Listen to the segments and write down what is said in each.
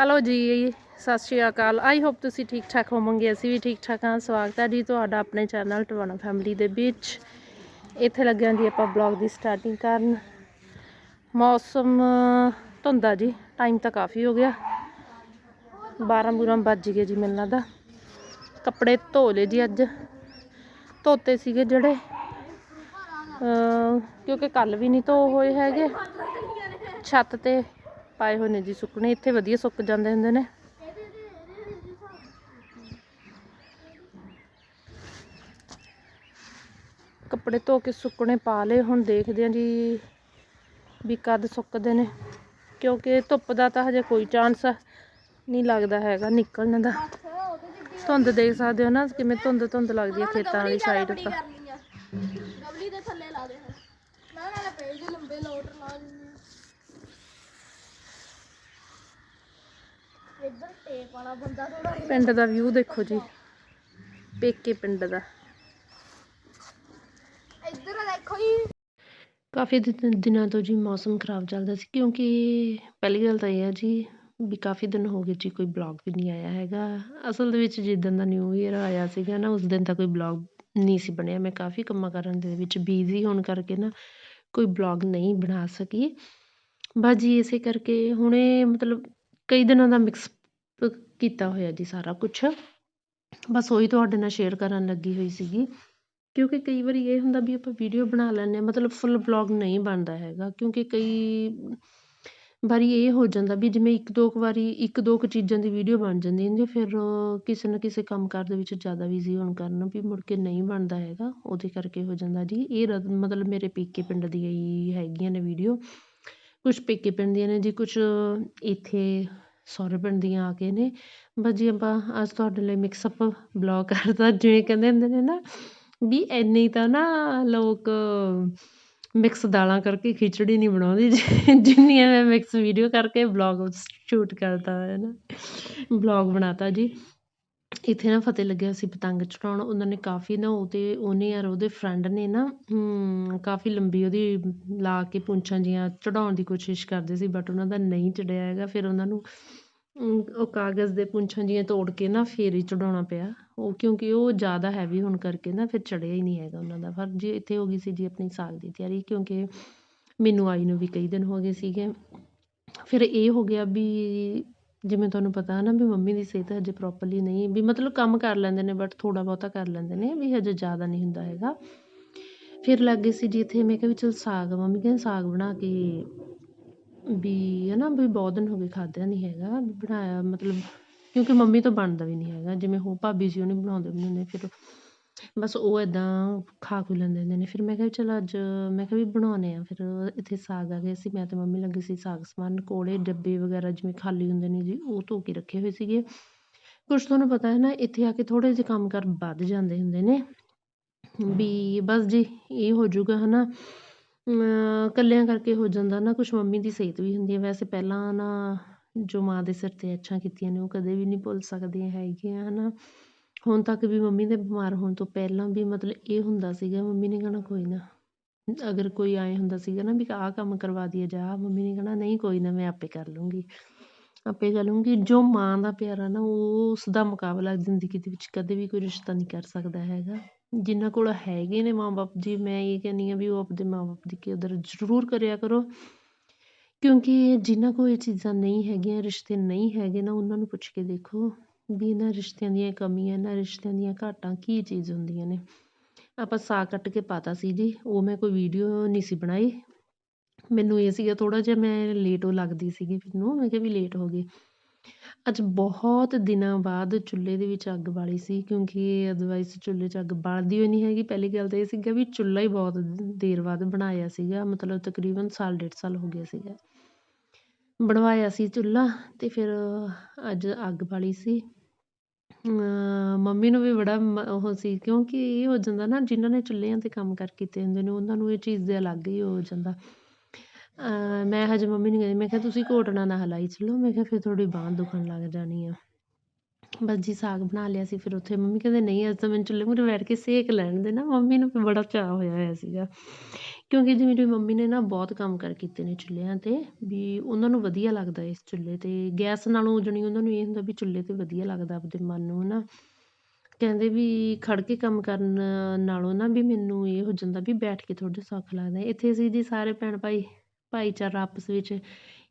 Hello ਜੀ, ਸਤਿ ਸ਼੍ਰੀ ਅਕਾਲ। I hope ਤੁਸੀਂ ਠੀਕ ਠਾਕ ਹੋਵੋਗੇ। ਅਸੀਂ ਵੀ ਠੀਕ ਠਾਕ ਹਾਂ। ਸਵਾਗਤ ਹੈ ਜੀ ਤੁਹਾਡਾ ਆਪਣੇ ਚੈਨਲ ਟਵਾਣਾ ਫੈਮਿਲੀ ਦੇ ਵਿੱਚ। ਇੱਥੇ ਲੱਗਿਆ ਜੀ ਆਪਾਂ ਬਲੌਗ ਦੀ ਸਟਾਰਟਿੰਗ ਕਰਨ। ਮੌਸਮ, ਧੁੰਦਾ ਜੀ। ਟਾਈਮ ਤਾਂ ਕਾਫੀ ਹੋ ਗਿਆ। 12 ਬੂਰਾਂ ਵੱਜ ਗਏ ਜੀ ਮੈਨੂੰ ਲੱਗਦਾ। ਕੱਪੜੇ ਧੋ ਲਏ ਜੀ ਅੱਜ। ਧੋਤੇ ਸੀਗੇ ਜਿਹੜੇ। ਕਿਉਂਕਿ ਕੱਲ ਵੀ ਨਹੀਂ ਧੋ ਹੋਏ ਹੈਗੇ। ਛੱਤ ਤੇ ਪਾਏ ਹੋਏ ਨੇ ਜੀ ਸੁੱਕਣੇ ਇੱਥੇ ਵਧੀਆ ਸੁੱਕ ਜਾਂਦੇ ਹੁੰਦੇ ਨੇ। ਕੱਪੜੇ ਧੋ ਕੇ ਸੁੱਕਣੇ ਪਾ ਲਏ ਹੁਣ ਦੇਖਦੇ ਹਾਂ ਜੀ ਵੀ ਕਦ ਸੁੱਕਦੇ ਨੇ। ਕਿਉਂਕਿ ਧੁੱਪ ਦਾ ਤਾਂ ਹਜੇ ਕੋਈ ਚਾਂਸ ਨਹੀਂ ਲੱਗਦਾ ਹੈਗਾ ਨਿਕਲਣ ਦਾ। ਧੁੰਦ ਦੇਖ ਸਕਦੇ ਹੋ ਨਾ ਕਿਵੇਂ ਧੁੰਦ ਧੁੰਦ ਲੱਗਦੀ ਹੈ ਖੇਤਾਂ ਵਾਲੀ ਸਾਈਡ ਤਾਂ। ਗਵਲੀ ਦੇ ਥੱਲੇ ਲਾ ਦੇ ਮੈਂ ਨਾਲੇ ਪੇਜ ਲੰਬੇ ਲੋਟ ਲਾ ਦਿੰਦੀ ਇੱਧਰ ਟੇਪ ਵਾਲਾ ਬੰਦਾ ਥੋੜਾ ਪਿੰਡ ਦਾ ਵਿਊ ਦੇਖੋ ਜੀ। ਪੇਕੇ ਪਿੰਡ ਦਾ। ਇੱਧਰ ਦੇਖੋ ਜੀ। ਕਾਫੀ ਦਿਨ- ਦਿਨਾਂ ਤੋਂ ਜੀ ਮੌਸਮ ਖਰਾਬ ਚੱਲਦਾ ਸੀ ਕਿਉਂਕਿ ਪਹਿਲੀ ਗੱਲ ਤਾਂ ਇਹ ਹੈ ਜੀ ਵੀ ਕਾਫੀ ਦਿਨ ਹੋ ਗਏ ਜੀ ਕੋਈ ਬਲੌਗ ਵੀ ਨਹੀਂ ਆਇਆ ਹੈਗਾ। ਅਸਲ ਦੇ ਵਿੱਚ ਜਿੱਦਣ ਦਾ ਨਿਊ ਈਅਰ ਆਇਆ ਸੀਗਾ ਨਾ ਉਸ ਦਿਨ ਤਾਂ ਕੋਈ ਬਲੌਗ ਨਹੀਂ ਸੀ ਬਣਿਆ। ਮੈਂ ਕਾਫੀ ਕੰਮਾਂ ਕਰਨ ਦੇ ਵਿੱਚ ਬਿਜ਼ੀ ਹੋਣ ਕਰਕੇ ਨਾ ਕੋਈ ਬਲੌਗ ਨਹੀਂ ਬਣਾ ਸਕੀ। ਬਸ ਜੀ ਇਸੇ ਕਰਕੇ ਹੁਣੇ ਮਤਲਬ ਕਈ ਦਿਨਾਂ ਦਾ ਮਿਕਸ ਕੀਤਾ ਹੋਇਆ ਜੀ ਸਾਰਾ ਕੁਛ। ਬਸ ਉਹੀ ਤੁਹਾਡੇ ਨਾਲ ਸ਼ੇਅਰ ਕਰਨ ਲੱਗੀ ਹੋਈ ਸੀਗੀ। ਕਿਉਂਕਿ ਕਈ ਵਾਰੀ ਇਹ ਹੁੰਦਾ ਵੀ ਆਪਾਂ ਵੀਡੀਓ ਬਣਾ ਲੈਂਦੇ ਹਾਂ ਮਤਲਬ ਫੁੱਲ ਵਲੌਗ ਨਹੀਂ ਬਣਦਾ ਹੈਗਾ। ਕਿਉਂਕਿ ਕਈ ਵਾਰੀ ਇਹ ਹੋ ਜਾਂਦਾ ਵੀ ਜਿਵੇਂ ਇੱਕ ਦੋ ਕੁ ਵਾਰੀ ਇੱਕ ਦੋ ਕੁ ਚੀਜ਼ਾਂ ਦੀ ਵੀਡੀਓ ਬਣ ਜਾਂਦੀ ਹੁੰਦੀ ਹੈ, ਫਿਰ ਕਿਸੇ ਨਾ ਕਿਸੇ ਕੰਮ ਕਾਰ ਦੇ ਵਿੱਚ ਜ਼ਿਆਦਾ ਬਿਜ਼ੀ ਹੋਣ ਕਾਰਨ ਵੀ ਮੁੜ ਕੇ ਨਹੀਂ ਬਣਦਾ ਹੈਗਾ। ਉਹਦੇ ਕਰਕੇ ਹੋ ਜਾਂਦਾ ਜੀ। ਇਹ ਰ- ਮਤਲਬ ਮੇਰੇ ਪੇਕੇ ਪਿੰਡ ਦੀਆਂ ਹੀ ਹੈਗੀਆਂ ਨੇ ਵੀਡੀਓ ਕੁਝ ਪੇਕੇ ਪਿੰਡ ਦੀਆਂ ਨੇ ਜੀ ਕੁਝ ਇੱਥੇ ਸਹੁਰੇ ਪਿੰਡ ਦੀਆਂ ਆ ਕੇ ਨੇ। ਬਸ ਜੀ ਆਪਾਂ ਅੱਜ ਤੁਹਾਡੇ ਲਈ ਮਿਕਸਅਪ ਬਲੌਗ ਕਰਤਾ ਜਿਵੇਂ ਕਹਿੰਦੇ ਹੁੰਦੇ ਨੇ ਨਾ, ਵੀ ਇੰਨੇ ਤਾਂ ਨਾ ਲੋਕ ਮਿਕਸ ਦਾਲਾਂ ਕਰਕੇ ਖਿਚੜੀ ਨਹੀਂ ਬਣਾਉਂਦੇ। ਜਿ- ਜਿੰਨੀਆਂ ਮੈਂ ਮਿਕਸ ਵੀਡੀਓ ਕਰਕੇ ਬਲੌਗ ਸ਼ੂਟ ਕਰਤਾ ਹੈ ਨਾ ਬਲੌਗ ਬਣਾਤਾ ਜੀ। ਇੱਥੇ ਨਾ ਫਤਿਹ ਲੱਗਿਆ ਸੀ ਪਤੰਗ ਚੜਾਉਣ। ਉਹਨਾਂ ਨੇ ਕਾਫੀ ਨਾ ਉਹ ਤੇ ਉਹਨੇ ਯਾਰ ਉਹਦੇ ਫਰੈਂਡ ਨੇ ਨਾ ਕਾਫੀ ਲੰਬੀ ਉਹਦੀ ਲਾ ਕੇ ਪੁੰਛਾਂ ਜੀਆਂ ਚੜਾਉਣ ਦੀ ਕੋਸ਼ਿਸ਼ ਕਰਦੇ ਸੀ ਬਟ ਉਹਨਾਂ ਦਾ ਨਹੀਂ ਚੜਿਆ ਹੈਗਾ। ਫਿਰ ਉਹਨਾਂ ਨੂੰ ਉਹ ਕਾਗਜ਼ ਦੇ ਪੁੰਛਾਂ ਜਿਹੀਆਂ ਤੋੜ ਕੇ ਨਾ ਫਿਰ ਹੀ ਚੜਾਉਣਾ ਪਿਆ। ਉਹ ਕਿਉਂਕਿ ਉਹ ਜ਼ਿਆਦਾ ਹੈਵੀ ਹੋਣ ਕਰਕੇ ਨਾ ਫਿਰ ਚੜਿਆ ਹੀ ਨਹੀਂ ਹੈਗਾ ਉਹਨਾਂ ਦਾ। ਪਰ ਜੀ ਇੱਥੇ ਹੋ ਗਈ ਸੀ ਜੀ ਆਪਣੀ ਸਾਗ ਦੀ ਤਿਆਰੀ, ਕਿਉਂਕਿ ਮੈਨੂੰ ਆਈ ਨੂੰ ਵੀ ਕਈ ਦਿਨ ਹੋ ਗਏ ਸੀਗੇ। ਫਿਰ ਇਹ ਹੋ ਗਿਆ ਵੀ ਜਿਵੇਂ ਤੁਹਾਨੂੰ ਪਤਾ ਹੈ ਨਾ ਵੀ ਮੰਮੀ ਦੀ ਸਿਹਤ ਹਜੇ ਪ੍ਰੋਪਰਲੀ ਨਹੀਂ, ਵੀ ਮਤਲਬ ਕੰਮ ਕਰ ਲੈਂਦੇ ਨੇ ਬਟ ਥੋੜ੍ਹਾ ਬਹੁਤਾ ਕਰ ਲੈਂਦੇ ਨੇ, ਵੀ ਹਜੇ ਜ਼ਿਆਦਾ ਨਹੀਂ ਹੁੰਦਾ ਹੈਗਾ। ਫਿਰ ਲੱਗ ਗਏ ਸੀ ਜੀ ਇੱਥੇ, ਮੈਂ ਕਿਹਾ ਵੀ ਚਲ ਸਾਗ, ਮੰਮੀ ਕਹਿੰਦੇ ਸਾਗ ਬਣਾ ਕੇ ਵੀ ਹੈ ਨਾ ਵੀ ਬਹੁਤ ਦਿਨ ਹੋ ਗਏ ਖਾਧਿਆ ਨਹੀਂ ਹੈਗਾ, ਵੀ ਬਣਾਇਆ ਮਤਲਬ ਕਿਉਂਕਿ ਮੰਮੀ ਤੋਂ ਬਣਦਾ ਵੀ ਨਹੀਂ ਹੈਗਾ, ਜਿਵੇਂ ਉਹ ਭਾਬੀ ਸੀ ਉਹਨੇ ਬਣਾਉਂਦੇ ਹੁੰਦੇ, ਫਿਰ ਬਸ ਉਹ ਇੱਦਾਂ ਖਾ ਖੂ ਲੈਂਦੇ ਹੁੰਦੇ ਨੇ, ਫਿਰ ਮੈਂ ਕਿਹਾ ਵੀ ਚਲ ਅੱਜ ਮੈਂ ਕਿਹਾ ਵੀ ਬਣਾਉਂਦੇ ਹਾਂ, ਫਿਰ ਇੱਥੇ ਸਾਗ ਆ ਗਿਆ ਸੀ, ਮੈਂ ਤੇ ਮੰਮੀ ਲੱਗੇ ਸੀ ਸਾਗ ਸਮਾਨ ਕੋਲੇ, ਡੱਬੇ ਵਗੈਰਾ ਜਿਵੇਂ ਖਾਲੀ ਹੁੰਦੇ ਨੇ ਜੀ, ਉਹ ਧੋ ਕੇ ਰੱਖੇ ਹੋਏ ਸੀਗੇ। ਕੁਛ ਤੁਹਾਨੂੰ ਪਤਾ ਹੈ ਨਾ, ਇੱਥੇ ਆ ਕੇ ਥੋੜ੍ਹੇ ਜਿਹੇ ਕੰਮ ਕਰ ਵੱਧ ਜਾਂਦੇ ਹੁੰਦੇ ਨੇ, ਵੀ ਬਸ ਜੀ ਇਹ ਹੋ ਜਾਊਗਾ ਹੈ ਨਾ ਇਕੱਲਿਆਂ ਕਰਕੇ ਹੋ ਜਾਂਦਾ ਨਾ, ਕੁਛ ਮੰਮੀ ਦੀ ਸਿਹਤ ਵੀ ਹੁੰਦੀ ਹੈ। ਵੈਸੇ ਪਹਿਲਾਂ ਨਾ ਜੋ ਮਾਂ ਦੇ ਸਿਰ 'ਤੇ ਅੱਛਾ ਕੀਤੀਆਂ ਨੇ, ਉਹ ਕਦੇ ਵੀ ਨਹੀਂ ਭੁੱਲ ਸਕਦੀਆਂ ਹੈਗੀਆਂ ਹੈ ਨਾ ਹੁਣ ਤੱਕ ਵੀ ਮੰਮੀ ਦੇ ਬਿਮਾਰ ਹੋਣ ਤੋਂ ਪਹਿਲਾਂ ਵੀ ਮਤਲਬ ਇਹ ਹੁੰਦਾ ਸੀਗਾ, ਮੰਮੀ ਨੇ ਕਹਿਣਾ ਕੋਈ ਨਾ। ਅਗਰ ਕੋਈ ਆਏ ਹੁੰਦਾ ਸੀਗਾ ਨਾ ਵੀ ਆਹ ਕੰਮ ਕਰਵਾ ਦਈਏ ਜਾ ਮੰਮੀ ਨੇ ਕਹਿਣਾ, ਨਹੀਂ ਕੋਈ ਨਾ, ਮੈਂ ਆਪੇ ਕਰ ਲੂੰਗੀ। ਆਪੇ ਕਰ ਲੂੰਗੀ। ਜੋ ਮਾਂ ਦਾ ਪਿਆਰ ਆ ਨਾ, ਉਹ ਉਸ ਦਾ ਮੁਕਾਬਲਾ ਜ਼ਿੰਦਗੀ ਦੇ ਵਿੱਚ ਕਦੇ ਵੀ ਕੋਈ ਰਿਸ਼ਤਾ ਨਹੀਂ ਕਰ ਸਕਦਾ ਹੈਗਾ। ਜਿਨ੍ਹਾਂ ਕੋਲ ਹੈਗੇ ਨੇ ਮਾਂ-ਬਾਪ ਜੀ, ਮੈਂ ਇਹ ਕਹਿੰਦੀ ਹਾਂ ਵੀ ਉਹ ਆਪਣੇ ਮਾਂ-ਬਾਪ ਦੀ ਕਦਰ ਜ਼ਰੂਰ ਕਰਿਆ ਕਰੋ। ਕਿਉਂਕਿ ਜਿਨ੍ਹਾਂ ਕੋਲ ਇਹ ਚੀਜ਼ਾਂ ਨਹੀਂ ਹੈਗੀਆਂ, ਰਿਸ਼ਤੇ ਨਹੀਂ ਹੈਗੇ ਨਾ, ਉਹਨਾਂ ਨੂੰ ਪੁੱਛ ਕੇ ਦੇਖੋ ਵੀ ਇਹਨਾਂ ਰਿਸ਼ਤਿਆਂ ਦੀਆਂ ਕਮੀਆਂ, ਇਹਨਾਂ ਰਿਸ਼ਤਿਆਂ ਦੀਆਂ ਘਾਟਾਂ ਕੀ ਚੀਜ਼ ਹੁੰਦੀਆਂ ਨੇ। ਆਪਾਂ ਸਾਗ ਕੱਟ ਕੇ ਪਾਤਾ ਸੀ ਜੀ, ਉਹ ਮੈਂ ਕੋਈ ਵੀਡੀਓ ਨਹੀਂ ਸੀ ਬਣਾਈ। ਮੈਨੂੰ ਇਹ ਸੀਗਾ ਥੋੜ੍ਹਾ ਜਿਹਾ ਮੈਂ ਲੇਟ ਉਹ ਲੱਗਦੀ ਸੀਗੀ ਮੈਨੂੰ ਮੈਂ ਕਿਹਾ ਵੀ ਲੇਟ ਹੋ ਗਈ ਅੱਜ ਬਹੁਤ ਦਿਨਾਂ ਬਾਅਦ ਚੁੱਲ੍ਹੇ ਦੇ ਵਿੱਚ ਅੱਗ ਬਾਲੀ ਸੀ, ਕਿਉਂਕਿ ਅਦਰਵਾਈਜ਼ ਚੁੱਲ੍ਹੇ 'ਚ ਅੱਗ ਬਾਲਦੀ ਹੋਈ ਨਹੀਂ ਹੈਗੀ। ਪਹਿਲੀ ਗੱਲ ਤਾਂ ਇਹ ਸੀਗਾ ਵੀ ਚੁੱਲ੍ਹਾ ਹੀ ਬਹੁਤ ਦੇਰ ਬਾਅਦ ਬਣਾਇਆ ਸੀਗਾ, ਮਤਲਬ ਤਕਰੀਬਨ ਸਾਲ, ਡੇਢ ਸਾਲ ਹੋ ਗਿਆ ਸੀਗਾ। ਬਣਵਾਇਆ ਸੀ ਚੁੱਲ੍ਹਾ ਤੇ ਫਿਰ ਅੱਜ ਅੱਗ ਬਾਲੀ ਸੀ। ਅਮ ਮੰਮੀ ਨੂੰ ਵੀ ਬੜਾ ਮ- ਉਹ ਸੀ, ਕਿਉਂਕਿ ਇਹ ਹੋ ਜਾਂਦਾ ਨਾ, ਜਿਨ੍ਹਾਂ ਨੇ ਚੁੱਲ੍ਹਿਆਂ ਤੇ ਕੰਮ ਕਰ ਕੀਤੇ ਹੁੰਦੇ ਨੇ, ਉਹਨਾਂ ਨੂੰ ਇਹ ਚੀਜ਼ ਦੇ ਅਲੱਗ ਹੀ ਹੋ ਜਾਂਦਾ। ਮੈਂ ਹਜੇ ਮੰਮੀ ਨੂੰ ਕਹਿੰਦੀ, ਮੈਂ ਕਿਹਾ ਤੁਸੀਂ ਘੋਟਣਾ ਨਾ ਹਲਾਈ ਚੱਲੋ, ਮੈਂ ਕਿਹਾ ਫਿਰ ਤੁਹਾਡੀ ਬਾਂਹ ਦੁਖਣ ਲੱਗ ਜਾਣੀ ਆ। ਬਸ ਜੀ ਸਾਗ ਬਣਾ ਲਿਆ ਸੀ, ਫਿਰ ਉੱਥੇ ਮੰਮੀ ਕਹਿੰਦੇ, ਨਹੀਂ ਅੱਜ ਤਾਂ ਮੈਨੂੰ ਚੁੱਲ੍ਹੇ ਮੂਹਰੇ ਬੈਠ ਕੇ ਸੇਕ ਲੈਣ ਦੇ ਨਾ। ਮੰਮੀ ਨੂੰ ਬੜਾ ਚਾਅ ਹੋਇਆ ਹੋਇਆ ਸੀਗਾ। ਕਿਉਂਕਿ ਜੀ ਮੇਰੀ ਮੰਮੀ ਨੇ ਨਾ ਬਹੁਤ ਕੰਮ ਕਰ ਕੀਤੇ ਨੇ ਚੁੱਲ੍ਹਿਆਂ 'ਤੇ, ਵੀ ਉਹਨਾਂ ਨੂੰ ਵਧੀਆ ਲੱਗਦਾ ਇਸ ਚੁੱਲ੍ਹੇ 'ਤੇ। ਗੈਸ ਨਾਲੋਂ ਜਾਣੀ ਉਹਨਾਂ ਨੂੰ ਇਹ ਹੁੰਦਾ ਵੀ ਚੁੱਲ੍ਹੇ 'ਤੇ ਵਧੀਆ ਲੱਗਦਾ ਆਪਦੇ ਮਨ ਨੂੰ ਨਾ। ਕਹਿੰਦੇ ਵੀ ਖੜ ਕੇ ਕੰਮ ਕਰਨ ਨਾਲੋਂ ਨਾ ਵੀ ਮੈਨੂੰ ਇਹ ਹੋ ਜਾਂਦਾ ਵੀ ਬੈਠ ਕੇ ਥੋੜ੍ਹਾ ਜਿਹਾ ਸੌਖਾ ਲੱਗਦਾ। ਇੱਥੇ ਅਸੀਂ ਜੀ ਸਾਰੇ ਭੈਣ ਭਾਈ ਭਾਈਚਾਰਾ ਆਪਸ ਵਿੱਚ,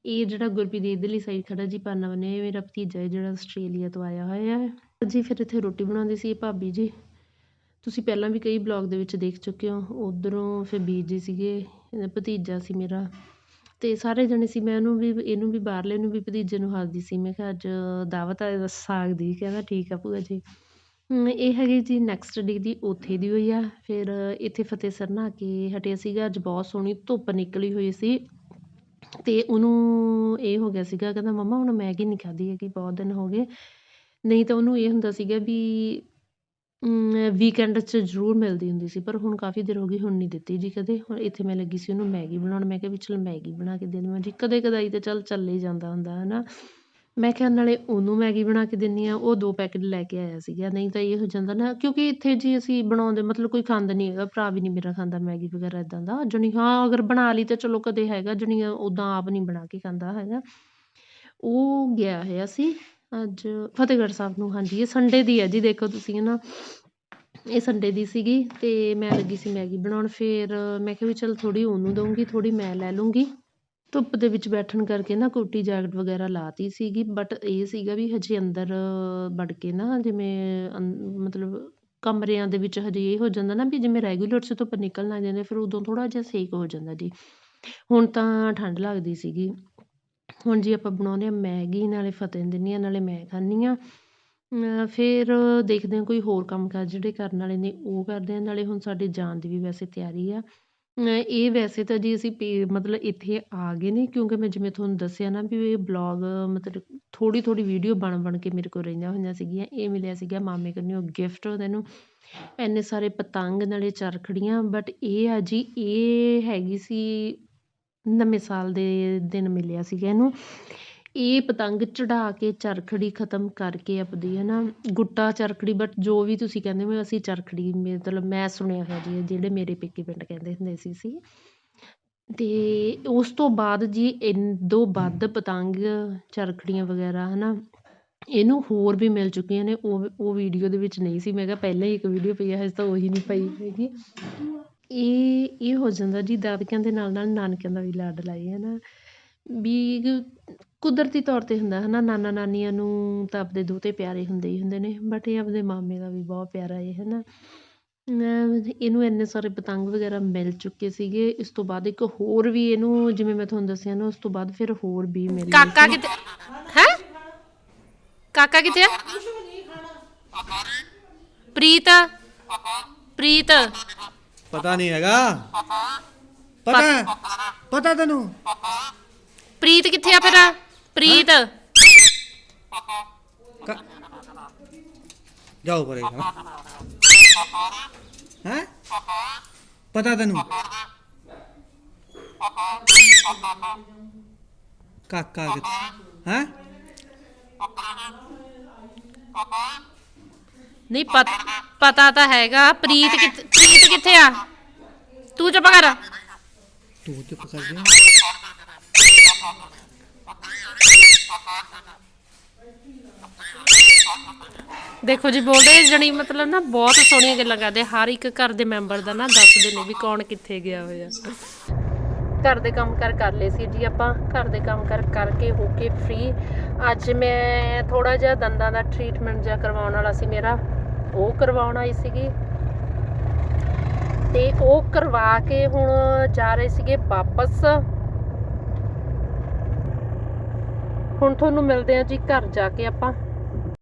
ਇਹ ਜਿਹੜਾ ਗੁਰਪ੍ਰੀਤ ਦੇ ਇੱਧਰਲੀ ਸਾਈਡ ਖੜਾ ਜੀ ਪਾਨਾ ਬੰਨਿਆ, ਇਹ ਮੇਰਾ ਭਤੀਜਾ ਹੈ ਜਿਹੜਾ ਆਸਟ੍ਰੇਲੀਆ ਤੋਂ ਆਇਆ ਹੋਇਆ ਹੈ। ਜੀ ਫਿਰ ਇੱਥੇ ਰੋਟੀ ਬਣਾਉਂਦੇ ਸੀ ਇਹ ਭਾਬੀ ਜੀ। ਤੁਸੀਂ ਪਹਿਲਾਂ ਵੀ ਕਈ ਬਲੌਗ ਦੇ ਵਿੱਚ ਦੇਖ ਚੁੱਕੇ ਹੋ, ਉਧਰੋਂ ਫਿਰ ਵੀਰ ਜੀ ਸੀਗੇ, ਇਹਦਾ ਭਤੀਜਾ ਸੀ ਮੇਰਾ। ਤੇ ਸਾਰੇ ਜਣੇ ਸੀ, ਮੈਂ ਉਹਨੂੰ ਵੀ, ਇਹਨੂੰ ਵੀ ਬਾਹਰਲੇ ਨੂੰ ਵੀ ਭਤੀਜੇ ਨੂੰ ਹੱਸਦੀ ਸੀ, ਮੈਂ ਕਿਹਾ ਅੱਜ ਦਾਵਤ ਹੈ ਸਾਗ ਦੀ ਕਹਿੰਦਾ, ਠੀਕ ਆ ਭੂਆ ਜੀ। ਇਹ ਹੈਗੀ ਜੀ ਨੈਕਸਟ ਡੇ ਦੀ ਉੱਥੇ ਦੀ ਹੋਈ ਆ। ਫਿਰ ਇੱਥੇ ਫਤਿਹ ਸਰ ਨਹਾ ਕੇ ਹਟਿਆ ਸੀਗਾ। ਅੱਜ ਬਹੁਤ ਸੋਹਣੀ ਧੁੱਪ ਨਿਕਲੀ ਹੋਈ ਸੀ ਤੇ ਉਹਨੂੰ ਇਹ ਹੋ ਗਿਆ ਸੀਗਾ, ਕਹਿੰਦਾ, ਮੰਮਾ, ਹੁਣ ਮੈਗੀ ਨਹੀਂ ਖਾਧੀ ਹੈਗੀ, ਬਹੁਤ ਦਿਨ ਹੋ ਗਏ। ਨਹੀਂ ਤਾਂ ਉਹਨੂੰ ਇਹ ਹੁੰਦਾ ਸੀਗਾ ਵੀ ਵੀਕਐਂਡ 'ਚ ਜ਼ਰੂਰ ਮਿਲਦੀ ਹੁੰਦੀ ਸੀ, ਪਰ ਹੁਣ ਕਾਫੀ ਦੇਰ ਹੋ ਗਈ, ਹੁਣ ਨਹੀਂ ਦਿੱਤੀ ਜੀ ਕਦੇ। ਹੁਣ ਇੱਥੇ ਮੈਂ ਲੱਗੀ ਸੀ ਉਹਨੂੰ ਮੈਗੀ ਬਣਾਉਣ। ਮੈਂ ਕਿਹਾ ਵੀ ਚਲ ਮੈਗੀ ਬਣਾ ਕੇ ਦੇ ਦੇਵਾਂ ਜੀ। ਕਦੇ ਕਦਾਈ ਤਾਂ ਚੱਲ ਚੱਲ ਹੀ ਜਾਂਦਾ ਹੁੰਦਾ ਹੈ ਨਾ ਮੈਂ ਕਿਹਾ ਨਾਲੇ ਉਹਨੂੰ ਮੈਗੀ ਬਣਾ ਕੇ ਦਿੰਦੀ ਹਾਂ ਉਹ ਦੋ ਪੈਕੇਟ ਲੈ ਕੇ ਆਇਆ ਸੀਗਾ। ਨਹੀਂ ਤਾਂ ਇਹ ਹੋ ਜਾਂਦਾ ਨਾ, ਕਿਉਂਕਿ ਇੱਥੇ ਜੀ ਅਸੀਂ ਬਣਾਉਂਦੇ, ਮਤਲਬ ਕੋਈ ਖਾਂਦਾ ਨਹੀਂ ਹੈਗਾ, ਭਰਾ ਵੀ ਨਹੀਂ ਮੇਰਾ ਖਾਂਦਾ ਮੈਗੀ ਵਗੈਰਾ ਇੱਦਾਂ ਦਾ। ਜਾਣੀ ਹਾਂ, ਅਗਰ ਬਣਾ ਲਈ ਤਾਂ ਚਲੋ ਕਦੇ ਹੈਗਾ, ਜਾਣੀ ਉੱਦਾਂ ਆਪ ਨਹੀਂ ਬਣਾ ਕੇ ਖਾਂਦਾ ਹੈਗਾ। ਉਹ ਗਿਆ ਹੋਇਆ ਸੀ ਅੱਜ ਫਤਿਹਗੜ੍ਹ ਸਾਹਿਬ ਨੂੰ। ਹਾਂਜੀ, ਇਹ ਸੰਡੇ ਦੀ ਹੈ ਜੀ, ਦੇਖੋ ਤੁਸੀਂ ਹੈ ਨਾ ਇਹ ਸੰਡੇ ਦੀ ਸੀਗੀ ਅਤੇ ਮੈਂ ਲੱਗੀ ਸੀ ਮੈਗੀ ਬਣਾਉਣ। ਫਿਰ ਮੈਂ ਕਿਹਾ ਵੀ ਚਲ ਥੋੜ੍ਹੀ ਉਹਨੂੰ ਦਊਂਗੀ, ਥੋੜ੍ਹੀ ਮੈਂ ਲੈ ਲੂੰਗੀ ਧੁੱਪ ਦੇ ਵਿੱਚ ਬੈਠਣ ਕਰਕੇ ਨਾ ਕੋਟੀ ਜੈਕਟ ਵਗੈਰਾ ਲਾ ਤੀ ਸੀਗੀ ਬਟ ਇਹ ਸੀਗਾ ਵੀ ਹਜੇ ਅੰਦਰ ਵੜ ਕੇ ਨਾ, ਜਿਵੇਂ ਅੰ- ਮਤਲਬ ਕਮਰਿਆਂ ਦੇ ਵਿੱਚ ਹਜੇ ਇਹ ਹੋ ਜਾਂਦਾ ਨਾ ਵੀ ਜਿਵੇਂ ਰੈਗੂਲਰ ਚ ਧੁੱਪ ਨਿਕਲਣ ਲੱਗ ਜਾਂਦੇ, ਫਿਰ ਉਦੋਂ ਥੋੜ੍ਹਾ ਜਿਹਾ ਸੇਕ ਹੋ ਜਾਂਦਾ ਜੀ। ਹੁਣ ਤਾਂ ਠੰਡ ਲੱਗਦੀ ਸੀਗੀ। ਹੁਣ ਜੀ ਆਪਾਂ ਬਣਾਉਂਦੇ ਹਾਂ ਮੈਗੀ, ਨਾਲੇ ਫਤਿਹ ਦਿੰਦੀ ਹਾਂ, ਨਾਲੇ ਮੈਂ ਖਾਂਦੀ ਹਾਂ। ਫਿਰ ਦੇਖਦੇ ਹਾਂ ਕੋਈ ਹੋਰ ਕੰਮ ਕਾਰ ਜਿਹੜੇ ਕਰਨ ਵਾਲੇ ਨੇ, ਉਹ ਕਰਦੇ ਹਾਂ। ਨਾਲੇ ਹੁਣ ਸਾਡੇ ਜਾਣ ਦੀ ਵੀ ਵੈਸੇ ਤਿਆਰੀ ਆ। ਇਹ ਵੈਸੇ ਤਾਂ ਜੀ ਅਸੀਂ ਪੇ ਮਤਲਬ ਇੱਥੇ ਆ ਗਏ ਨੇ ਕਿਉਂਕਿ ਮੈਂ ਜਿਵੇਂ ਤੁਹਾਨੂੰ ਦੱਸਿਆ ਨਾ ਵੀ ਇਹ ਬਲੌਗ ਮਤਲਬ ਥੋੜ੍ਹੀ ਥੋੜ੍ਹੀ ਵੀਡੀਓ ਬਣ ਬਣ ਕੇ ਮੇਰੇ ਕੋਲ ਰਹੀਆਂ ਹੋਈਆਂ ਸੀਗੀਆਂ, ਇਹ ਮਿਲਿਆ ਸੀਗਾ ਮਾਮੇ ਕੰਨਿਓ ਗਿਫਟ ਉਹਨੂੰ ਇੰਨੇ ਸਾਰੇ ਪਤੰਗ ਨਾਲੇ ਚਰਖੜੀਆਂ ਬਟ ਇਹ ਆ ਜੀ, ਇਹ ਹੈਗੀ ਸੀ ਨਵੇਂ ਸਾਲ ਦੇ ਦਿਨ ਮਿਲਿਆ ਸੀਗਾ ਇਹਨੂੰ। ਇਹ ਪਤੰਗ ਚੜ੍ਹਾ ਕੇ ਚਰਖੜੀ ਖ਼ਤਮ ਕਰਕੇ ਆਪਦੀ ਹੈ ਨਾ ਗੁੱਟਾ, ਚਰਖੜੀ ਬਟ ਜੋ ਵੀ ਤੁਸੀਂ ਕਹਿੰਦੇ ਹੋ, ਅਸੀਂ ਚਰਖੜੀ, ਮਤਲਬ ਮੈਂ ਸੁਣਿਆ ਹੋਇਆ ਜੀ, ਜਿਹੜੇ ਮੇਰੇ ਪੇਕੇ ਪਿੰਡ ਕਹਿੰਦੇ ਹੁੰਦੇ ਸੀ ਸੀ। ਤੇ ਉਸ ਤੋਂ ਬਾਅਦ ਜੀ ਇਦੋਂ ਵੱਧ ਪਤੰਗ, ਚਰਖੜੀਆਂ ਵਗੈਰਾ ਹੈ ਨਾ ਇਹਨੂੰ ਹੋਰ ਵੀ ਮਿਲ ਚੁੱਕੀਆਂ ਨੇ, ਉਹ ਉਹ ਵੀਡੀਓ ਦੇ ਵਿੱਚ ਨਹੀਂ ਸੀ, ਮੈਂ ਕਿਹਾ ਪਹਿਲਾਂ ਹੀ ਇੱਕ ਵੀਡੀਓ ਪਈ ਹੈ ਹਜੇ ਤਾਂ ਉਹੀ ਨਹੀਂ ਪਈ ਹੈਗੀ। ਇਹ ਇਹ ਹੋ ਜਾਂਦਾ ਜੀ, ਦਾਦਕਿਆਂ ਦੇ ਨਾਲ ਨਾਲ ਨਾਨਕਿਆਂ ਦਾ ਵੀ ਲਾਡ ਲਾਈ ਹੈ ਨਾ ਵੀ ਕੁਦਰਤੀ ਤੌਰ 'ਤੇ ਹੁੰਦਾ ਹੈ ਨਾ ਨਾਨਾ ਨਾਨੀਆਂ ਨੂੰ ਤਾਂ ਆਪਦੇ ਦੋਤੇ ਪਿਆਰੇ ਹੁੰਦੇ ਹੀ ਹੁੰਦੇ ਨੇ ਬਟ ਇਹ ਆਪਦੇ ਮਾਮੇ ਦਾ ਵੀ ਬਹੁਤ ਪਿਆਰਾ ਹੈ ਹੈ ਨਾ ਇਹਨੂੰ ਇੰਨੇ ਸਾਰੇ ਪਤੰਗ ਵਗੈਰਾ ਮਿਲ ਚੁੱਕੇ ਸੀਗੇ ਇਸ ਤੋਂ ਬਾਅਦ ਇੱਕ ਹੋਰ ਵੀ ਇਹਨੂੰ ਜਿਵੇਂ ਮੈਂ ਤੁਹਾਨੂੰ ਦੱਸਿਆ ਨਾ ਉਸ ਤੋਂ ਬਾਅਦ ਫਿਰ ਹੋਰ ਵੀ ਮਿਲ ਗਏ ਕਾਕਾ ਕਿਤੇ ਹੈ? ਕਾਕਾ ਕਿੱਥੇ ਆ? ਪ੍ਰੀਤ ਪ੍ਰੀਤ। ਪਤਾ ਨਹੀਂ ਹੈਗਾ। ਪਤਾ ਪਤਾ ਤੈਨੂੰ? ਪ੍ਰੀਤ ਕਿੱਥੇ ਆ ਫਿਰ ਪ੍ਰੀਤ। ਕ- ਜਾਓ ਪਰੇ ਹੈ? ਪਤਾ ਤੈਨੂੰ? ਕਾਕਾ ਹੈ? ਨਹੀਂ ਪਤ- ਪਤਾ ਤਾਂ ਹੈਗਾ। ਪ੍ਰੀਤ ਕਿੱਥੇ ਪ੍ਰੀਤ ਕਿੱਥੇ ਆ? ਤੂੰ ਚੁੱਪ ਕਰ। ਤੂੰ ਚੁੱਪ ਕਰ ਜਾ। ਦੇਖੋ ਜੀ ਬੋਲਦੇ ਜਣੀ ਮਤਲਬ ਨਾ ਬਹੁਤ ਸੋਹਣੀਆਂ ਗੱਲਾਂ ਕਰਦੇ ਹਰ ਇੱਕ ਘਰ ਦੇ ਮੈਂਬਰ ਦਾ ਨਾ ਦੱਸਦੇ ਨੇ ਵੀ ਕੌਣ ਕਿੱਥੇ ਗਿਆ ਹੋਇਆ। ਘਰ ਦੇ ਕੰਮ ਕਰ ਕਰ ਲਏ ਸੀ ਜੀ ਆਪਾਂ। ਘਰ ਦੇ ਕੰਮ ਕਰ ਕਰਕੇ ਹੋ ਕੇ ਫ੍ਰੀ ਅੱਜ ਮੈਂ ਥੋੜਾ ਜਿਹਾ ਦੰਦਾਂ ਦਾ ਟ੍ਰੀਟਮੈਂਟ ਜਿਹਾ ਕਰਵਾਉਣ ਵਾਲਾ ਸੀ ਮੇਰਾ। ਉਹ ਕਰਵਾਉਣ ਆਈ ਸੀਗੀ। ਤੇ ਉਹ ਕਰਵਾ ਕੇ ਹੁਣ ਜਾ ਰਹੇ ਸੀਗੇ ਵਾਪਸ। ਹੁਣ ਤੁਹਾਨੂੰ ਮਿਲਦੇ ਆ ਜੀ ਘਰ ਜਾ ਕੇ ਆਪਾਂ।